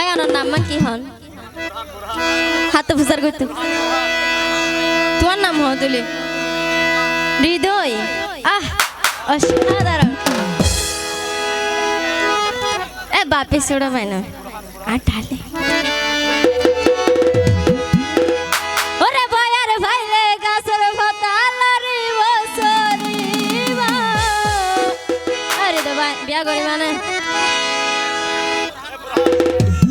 ভাই ওনার নাম কি হন? হাতে ফুসার করতে। তোমার নাম হন তুলি হৃদয়। আহ, অসাধারণ। এ বাপে সোড়া ভাই না আর ঢালে বিয়া করি মানে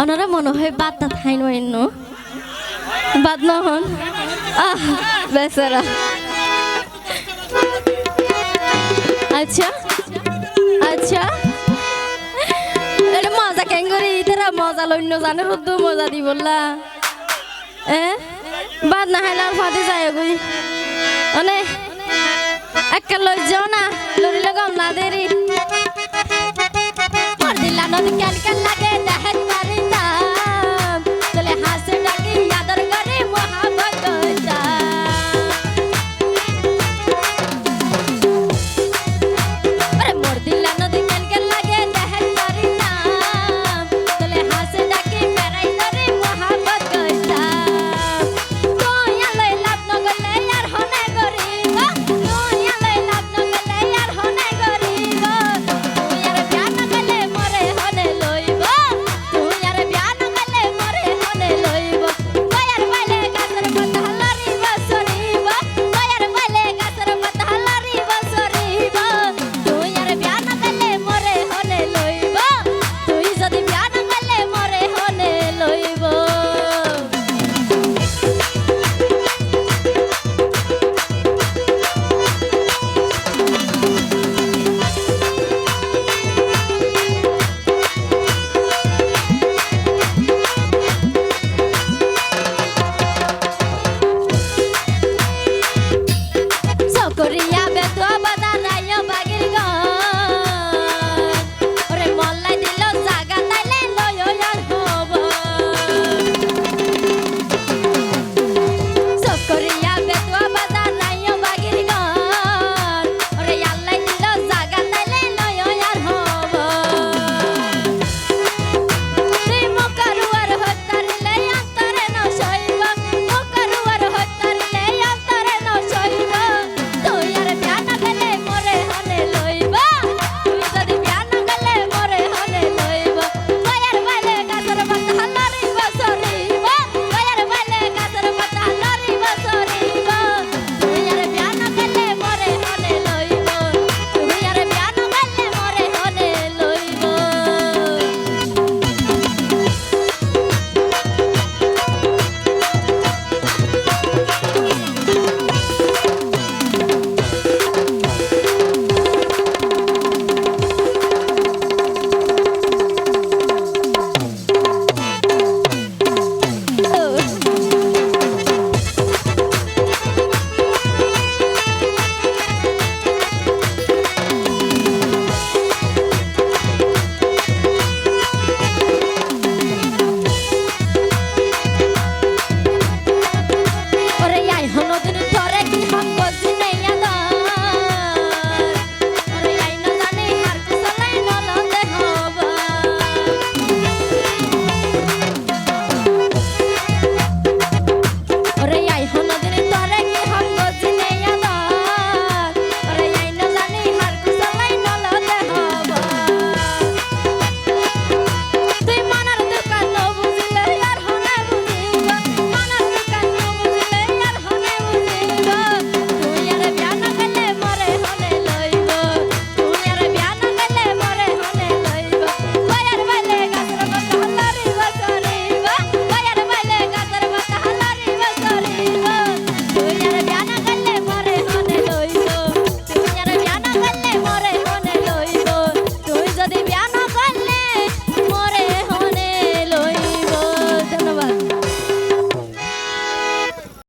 ওনারা মনে হয় বাদ না থাই নয়েন বাদ না হন। আহ, বেচারা। আচ্ছা আচ্ছা। মজা কেন করে? ইতারা মজা লইন্য জানে, রোদ্দু মজা দি বললা। এ? বাদ না হাইলার আর ফাঁদে যায় গুই মানে একটা লই যাও না, লড়িলে গম না দেরি। দিলা নদী কেন কেন লাগে?